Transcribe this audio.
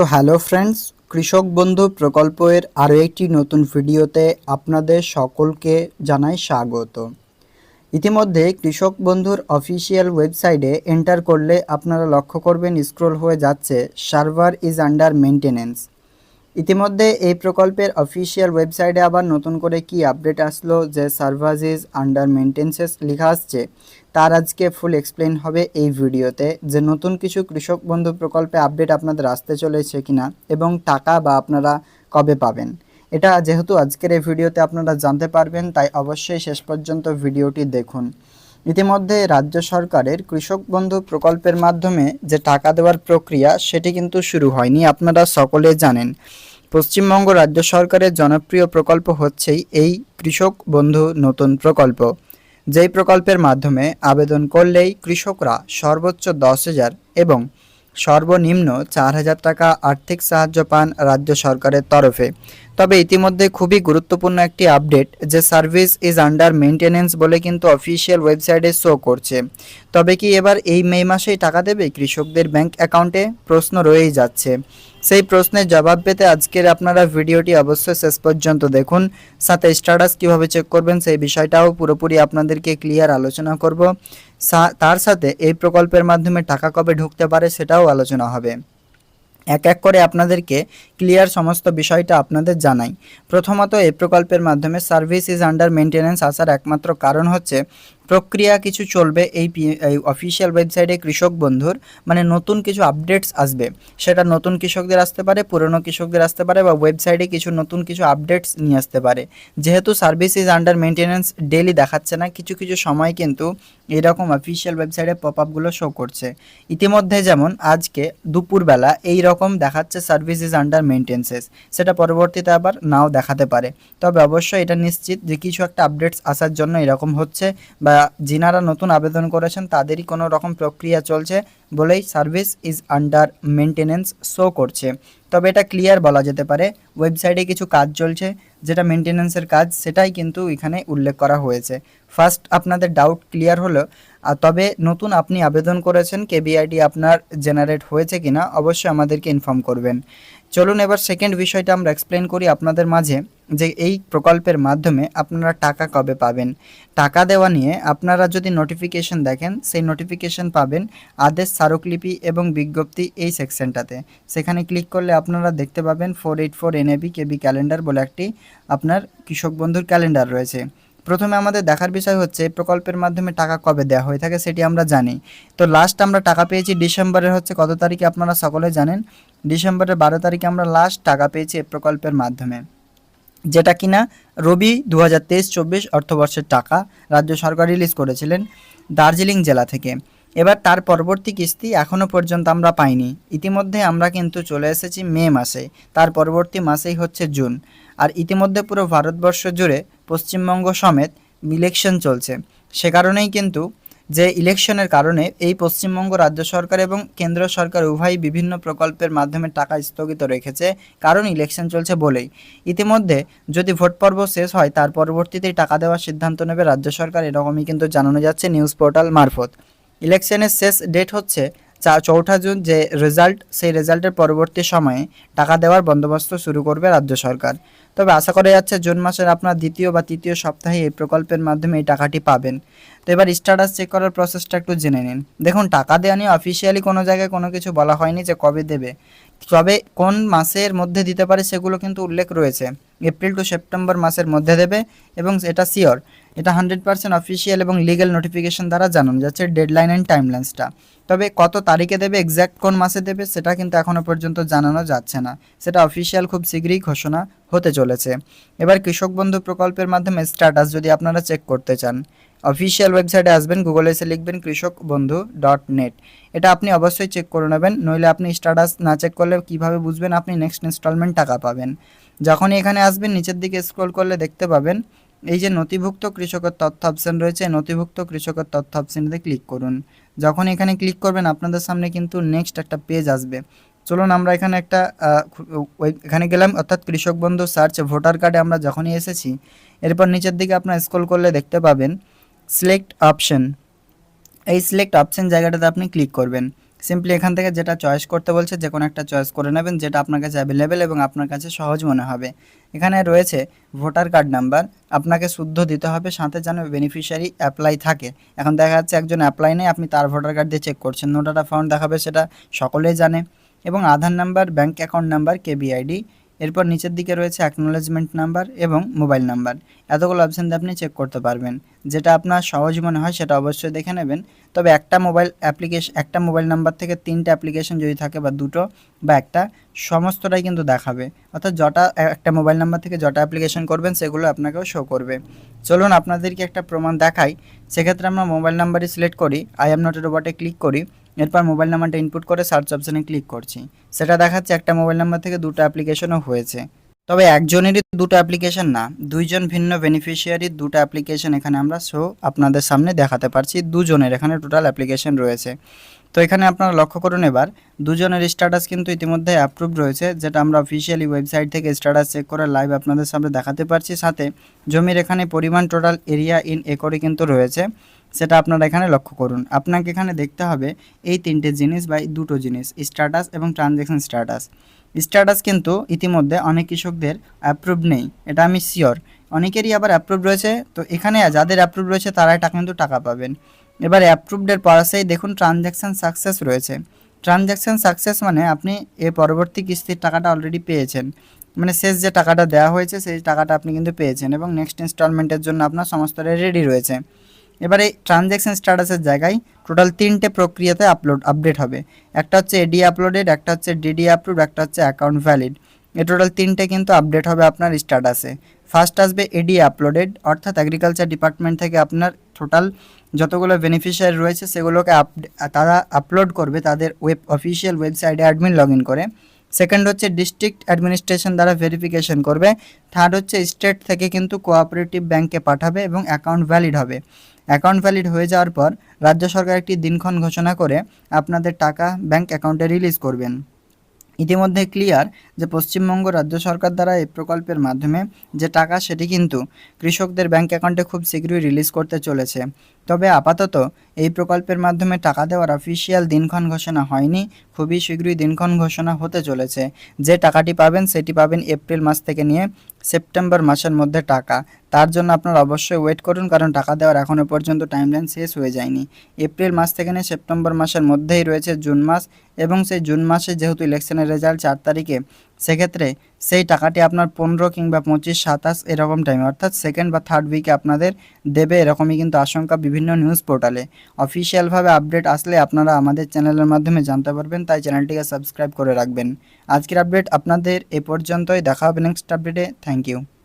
তো hello friends, কৃষক বন্ধু প্রকল্পের আরও একটি নতুন ভিডিওতে আপনাদের সকলকে জানাই স্বাগত। ইতিমধ্যে কৃষক বন্ধুর অফিসিয়াল ওয়েবসাইটে এন্টার করলে আপনারা লক্ষ্য করবেন স্ক্রোল হয়ে যাচ্ছে, সার্ভার ইজ আন্ডার মেনটেনেন্স ইতিমধ্যে এই প্রকল্পের অফিসিয়াল ওয়েবসাইটে আবার নতুন করে কি আপডেট আসলো, যে সার্ভার ইজ আন্ডার মেনটেন্সেস লেখা আসছে তার আজকে ফুল এক্সপ্লেন হবে এই ভিডিওতে যে নতুন কিছু কৃষক বন্ধু প্রকল্পে আপডেট আপনাদের আসতে চলেছে কিনা এবং টাকা বা আপনারা কবে পাবেন। এটা যেহেতু আজকের এই ভিডিওতে আপনারা জানতে পারবেন, তাই অবশ্যই শেষ পর্যন্ত ভিডিওটি দেখুন। ইতিমধ্যে রাজ্য সরকারের কৃষক বন্ধু প্রকল্পের মাধ্যমে যে টাকা দেওয়ার প্রক্রিয়া, সেটি কিন্তু শুরু হয়নি, আপনারা সকলে জানেন। পশ্চিমবঙ্গ রাজ্য সরকারের জনপ্রিয় প্রকল্প হচ্ছেই এই কৃষক বন্ধু নতুন প্রকল্প। যেই প্রকল্পের মাধ্যমে আবেদন করলেই কৃষকরা সর্বোচ্চ দশ হাজার এবং সর্বনিম্ন চার হাজার টাকা আর্থিক সাহায্য পান রাজ্য সরকারের তরফে। তবে ইতিমধ্যে খুবই গুরুত্বপূর্ণ একটি আপডেট যে সার্ভিস ইজ আন্ডার মেনটেনেন্স বলে কিন্তু অফিসিয়াল ওয়েবসাইটে শো করছে। তবে কি এবার এই মে মাসেই টাকা দেবে কৃষকদের ব্যাংক অ্যাকাউন্টে? প্রশ্ন রয়েই যাচ্ছে। সেই প্রশ্নের জবাব পেতে আজকের আপনারা ভিডিওটি অবশ্যই শেষ পর্যন্ত দেখুন। সাথে স্ট্যাটাস কীভাবে চেক করবেন সেই বিষয়টাও পুরোপুরি আপনাদেরকে ক্লিয়ার আলোচনা করব। তার সাথে এই প্রকল্পের মাধ্যমে টাকা কবে ঢুকতে পারে সেটাও আলোচনা হবে। এক এক করে আপনাদেরকে ক্লিয়ার সমস্ত বিষয়টা আপনাদের জানাই। প্রথমত এই প্রকল্পের মাধ্যমে সার্ভিস ইজ আন্ডার মেনটেন্যান্স আসার একমাত্র কারণ হচ্ছে প্রক্রিয়া কিছু চলবে এই অফিসিয়াল ওয়েবসাইটে কৃষক বন্ধুর মানে নতুন কিছু আপডেটস আসবে। সেটা নতুন কৃষকদের আসতে পারে, পুরনো কৃষকদের আসতে পারে বা ওয়েবসাইটে কিছু নতুন কিছু আপডেটস নিয়ে আসতে পারে। যেহেতু service is under maintenance daily দেখাচ্ছে না, কিছু কিছু সময় কিন্তু এরকম অফিসিয়াল ওয়েবসাইটে পপ আপগুলো শো করছে। ইতিমধ্যে যেমন আজকে দুপুরবেলা এই রকম দেখাচ্ছে সার্ভিস ইজ আন্ডার মেনটেন্সেস সেটা পরবর্তীতে আবার নাও দেখাতে পারে। তবে অবশ্যই এটা নিশ্চিত যে কিছু একটা আপডেটস আসার জন্য এরকম হচ্ছে বা যিনারা নতুন আবেদন করেছেন, তাদেরই কোনো রকম প্রক্রিয়া চলছে বলেই service is under maintenance show করছে। তবে এটা ক্লিয়ার বলা যেতে পারে, ওয়েবসাইটে কিছু কাজ চলছে, যেটা মেনটেনেন্সের কাজ, সেটাই কিন্তু এখানে উল্লেখ করা হয়েছে। ফার্স্ট, আপনাদের ডাউট ক্লিয়ার হলো তবে নতুন আপনি আবেদন করেছেন কেবিআইডি আপনার জেনারেট হয়েছে কিনা, অবশ্যই আমাদেরকে ইনফর্ম করবেন। চলুন এবার সেকেন্ড বিষয়টা আমরা এক্সপ্লেন করি আপনাদের মাঝে, যে এই প্রকল্পের মাধ্যমে আপনারা টাকা কবে পাবেন। টাকা দেওয়া নিয়ে আপনারা যদি নোটিফিকেশন দেখেন, সেই নোটিফিকেশন পাবেন আদেশ স্মারকলিপি এবং বিজ্ঞপ্তি এই সেকশনটাতে সেখানে ক্লিক করলে আপনারা দেখতে পাবেন four eight four NAB KB calendar বলে একটি আপনার কৃষক বন্ধুর ক্যালেন্ডার রয়েছে। প্রথমে আমাদের দেখার বিষয় হচ্ছে প্রকল্পের মাধ্যমে টাকা কবে দেওয়া হয়ে থাকে সেটি আমরা জানি। তো লাস্ট আমরা টাকা পেয়েছি ডিসেম্বরের হচ্ছে কত তারিখে আপনারা সকলে জানেন? ডিসেম্বরের বারো তারিখে আমরা লাস্ট টাকা পেয়েছি এই প্রকল্পের মাধ্যমে। যেটা কিনা রবি দু হাজার তেইশ চব্বিশ অর্থবর্ষের টাকা রাজ্য সরকার রিলিজ করেছিলেন দার্জিলিং জেলা থেকে। এবার তার পরবর্তী কিস্তি এখনও পর্যন্ত আমরা পাইনি। ইতিমধ্যে আমরা কিন্তু চলে এসেছি মে মাসে, তার পরবর্তী মাসেই হচ্ছে জুন। আর ইতিমধ্যে পুরো ভারতবর্ষ জুড়ে পশ্চিমবঙ্গ সমেত ইলেকশন চলছে। সে কারণেই কিন্তু যে ইলেকশনের কারণে এই পশ্চিমবঙ্গ রাজ্য সরকার এবং কেন্দ্র সরকার উভয়ই বিভিন্ন প্রকল্পের মাধ্যমে টাকা স্থগিত রেখেছে, কারণ ইলেকশন চলছে বলেই। ইতিমধ্যে যদি ভোট পর্ব শেষ হয়, তার পরবর্তীতেই টাকা দেওয়ার সিদ্ধান্ত নেবে রাজ্য সরকার, এরকমই কিন্তু জানানো যাচ্ছে নিউজ পোর্টাল মারফত। ইলেকশনের শেষ ডেট হচ্ছে চৌঠা জুন যে রেজাল্ট সেই রেজাল্টের পরবর্তী সময়ে টাকা দেওয়ার বন্দোবস্ত শুরু করবে রাজ্য সরকার। তবে আশা করা যাচ্ছে জুন মাসের আপনার দ্বিতীয় বা তৃতীয় সপ্তাহে এই প্রকল্পের মাধ্যমে এই টাকাটি পাবেন। তো এবার স্ট্যাটাস চেক করার প্রসেসটা একটু জেনে নিন। দেখুন, টাকা দেওয়া নিয়ে অফিসিয়ালি কোনো জায়গায় কোনো কিছু বলা হয়নি যে কবে দেবে। তবে কোন মাসের মধ্যে দিতে পারে সেগুলো কিন্তু উল্লেখ রয়েছে। এপ্রিল টু সেপ্টেম্বর মাসের মধ্যে দেবে এবং এটা শিওর এটা হান্ড্রেড পার্সেন্ট অফিসিয়াল এবং লিগ্যাল নোটিফিকেশন দ্বারা জানানো যাচ্ছে ডেডলাইন অ্যান্ড টাইমলাইন্সটা তবে কত তারিখে দেবে এক্স্যাক্ট কোন মাসে দেবে, সেটা কিন্তু এখনও পর্যন্ত জানানো যাচ্ছে না। সেটা অফিসিয়াল খুব শীঘ্রই ঘোষণা হতে চলেছে। এবার কৃষক বন্ধু প্রকল্পের মাধ্যমে স্ট্যাটাস যদি আপনারা চেক করতে চান অফিসিয়াল ওয়েবসাইটে আসবেন গুগলে এসে লিখবেন কৃষক বন্ধু ডট নেট এটা আপনি অবশ্যই চেক করে নেবেন, নইলে আপনি স্ট্যাটাস না চেক করলে কীভাবে বুঝবেন আপনি নেক্সট ইনস্টলমেন্ট টাকা পাবেন। যখনই এখানে আসবেন, নিচের দিকে স্ক্রল করলে দেখতে পাবেন এই যে নথিভুক্ত কৃষকের তথ্য অপশন রয়েছে নথিভুক্ত কৃষকের তথ্য অপশনটিতে ক্লিক করুন। যখন এখানে ক্লিক করবেন, আপনাদের সামনে কিন্তু নেক্সট একটা পেজ আসবে। চলুন আমরা এখানে একটা এখানে গেলাম, অর্থাৎ কৃষক বন্ধু সার্চ ভোটার কার্ডে আমরা যখনই এসেছি, এরপর নিচের দিকে আপনার স্ক্রল করলে দেখতে পাবেন সিলেক্ট অপশন এই সিলেক্ট অপশন জায়গাটাতে আপনি ক্লিক করবেন। সিম্পলি এখান থেকে যেটা চয়েস করতে বলছে, যে কোনো একটা চয়েস করে নেবেন, যেটা আপনার কাছে অ্যাভেলেবেল এবং আপনার কাছে সহজ মনে হবে। এখানে রয়েছে ভোটার কার্ড নাম্বার আপনাকে শুদ্ধ দিতে হবে, সাথে যেন বেনিফিশিয়ারি অ্যাপ্লাই থাকে। এখন দেখা যাচ্ছে একজন অ্যাপ্লাই নেই, আপনি তার ভোটার কার্ড দিয়ে চেক করছেন। নোটাটা ফাউন্ড দেখাবে, সেটা সকলেই জানে। এবং Aadhaar number bank account number KBID এরপর নিচের দিকে রয়েছে অ্যাকনোলেজমেন্ট নাম্বার এবং মোবাইল নাম্বার এতগুলো অপশান দিয়ে আপনি চেক করতে পারবেন। যেটা আপনার সহজ মনে হয় সেটা অবশ্যই দেখে নেবেন। তবে একটা মোবাইল অ্যাপ্লিকেশন একটা মোবাইল নাম্বার থেকে তিনটে অ্যাপ্লিকেশন যদি থাকে বা দুটো বা একটা, সমস্তটাই কিন্তু দেখাবে। অর্থাৎ যটা একটা মোবাইল নাম্বার থেকে যটা অ্যাপ্লিকেশন করবেন, সেগুলো আপনাকেও শো করবে। চলুন আপনাদেরকে একটা প্রমাণ দেখাই। সেক্ষেত্রে আমরা মোবাইল নাম্বারই সিলেক্ট করি। আই এম নট রোবটে ক্লিক করি। এরপর মোবাইল নাম্বারটা ইনপুট করে সার্চ অপশানে ক্লিক করছি। সেটা দেখাচ্ছে একটা মোবাইল নাম্বার থেকে দুটো অ্যাপ্লিকেশনও হয়েছে। তবে একজনেরই দুটো অ্যাপ্লিকেশন না, দুইজন ভিন্ন বেনিফিশিয়ারির দুটো অ্যাপ্লিকেশন এখানে আমরা শো আপনাদের সামনে দেখাতে পারছি। দুজনের এখানে টোটাল অ্যাপ্লিকেশন রয়েছে। তো এখানে আপনারা লক্ষ্য করুন এবার, দুজনের স্ট্যাটাস কিন্তু ইতিমধ্যে অ্যাপ্রুভ রয়েছে, যেটা আমরা অফিসিয়ালি ওয়েবসাইট থেকে স্ট্যাটাস চেক করে লাইভ আপনাদের সামনে দেখাতে পারছি। সাথে জমির এখানে পরিমাণ টোটাল এরিয়া ইন একরে কিন্তু রয়েছে। সেটা আপনারা এখানে লক্ষ্য করুন। আপনাকে এখানে দেখতে হবে এই তিনটে জিনিস বা দুটো জিনিস স্ট্যাটাস এবং ট্রানজ্যাকশন স্ট্যাটাস স্ট্যাটাস কিন্তু ইতিমধ্যে অনেক কৃষকদের অ্যাপ্রুভ নেই, এটা আমি শিওর অনেকেরই আবার অ্যাপ্রুভ রয়েছে, তো এখানে যাদের অ্যাপ্রুভ রয়েছে তারাই টাকা কিন্তু টাকা পাবেন। এবার অ্যাপ্রুভডের পাশেই দেখুন ট্রানজ্যাকশান সাকসেস রয়েছে। ট্রানজ্যাকশান সাকসেস মানে আপনি এর পরবর্তী কিস্তির টাকাটা অলরেডি পেয়েছেন। মানে শেষ যে টাকাটা দেওয়া হয়েছে, সেই টাকাটা আপনি কিন্তু পেয়েছেন এবং নেক্সট ইনস্টলমেন্টের জন্য আপনার সমস্তটা রেডি রয়েছে। এবার ট্রানজ্যাকশন স্ট্যাটাসের জায়গায় টোটাল তিনটে প্রক্রিয়াতে আপলোড আপডেট হবে। একটা হচ্ছে এডি আপলোডেড একটা হচ্ছে ডিডি আপলোড একটা হচ্ছে অ্যাকাউন্ট ভ্যালিড এ টোটাল তিনটে কিন্তু আপডেট হবে আপনার স্ট্যাটাসে ফার্স্ট আসবে এডি আপলোডেড অর্থাৎ এগ্রিকালচার ডিপার্টমেন্ট থেকে আপনার টোটাল যতগুলো বেনিফিশিয়ারি রয়েছে, সেগুলোকে আপ তারা আপলোড করবে তাদের ওয়েব অফিসিয়াল ওয়েবসাইটে অ্যাডমিন লগ ইন করে। সেকেন্ড হচ্ছে ডিস্ট্রিক্ট অ্যাডমিনিস্ট্রেশন দ্বারা ভেরিফিকেশন করবে। থার্ড হচ্ছে স্টেট থেকে কিন্তু কোঅপারেটিভ ব্যাংকে পাঠাবে এবং অ্যাকাউন্ট ভ্যালিড হবে। অ্যাকাউন্ট ভ্যালিড হয়ে যাওয়ার পর রাজ্য সরকার একটি দিনক্ষণ ঘোষণা করে আপনাদের টাকা ব্যাংক অ্যাকাউন্টে রিলিজ করবেন। ইতিমধ্যে ক্লিয়ার যে পশ্চিমবঙ্গ রাজ্য সরকার দ্বারা এই প্রকল্পের মাধ্যমে যে টাকা সেটি কিন্তু কৃষকদের ব্যাংক অ্যাকাউন্টে খুব শীঘ্রই রিলিজ করতে চলেছে। তবে আপাতত এই প্রকল্পের মাধ্যমে টাকা দেওয়ার অফিসিয়াল দিনক্ষণ ঘোষণা হয়নি, খুবই শীঘ্রই দিনক্ষণ ঘোষণা হতে চলেছে। যে টাকাটি পাবেন সেটি পাবেন এপ্রিল মাস থেকে নিয়ে সেপ্টেম্বর মাসের মধ্যে টাকা। তার জন্য আপনারা অবশ্যই ওয়েট করুন, কারণ টাকা দেওয়ার এখনও পর্যন্ত টাইমলাইন শেষ হয়ে যায়নি। এপ্রিল মাস থেকে নিয়ে সেপ্টেম্বর মাসের মধ্যেই রয়েছে জুন মাস এবং সেই জুন মাসে যেহেতু ইলেকশনের রেজাল্ট চার তারিখে সেক্ষেত্রে সেই টাকাটি আপনার পনেরো কিংবা পঁচিশ, সাতাশ এরকম টাইমে অর্থাৎ সেকেন্ড বা থার্ড উইকে আপনাদের দেবে, এরকমই কিন্তু আশঙ্কা বিভিন্ন নিউজ পোর্টালে অফিসিয়ালভাবে আপডেট আসলে আপনারা আমাদের চ্যানেলের মাধ্যমে জানতে পারবেন, তাই চ্যানেলটিকে সাবস্ক্রাইব করে রাখবেন। আজকের আপডেট আপনাদের এ পর্যন্তই, দেখা হবে নেক্সট আপডেটে থ্যাংক ইউ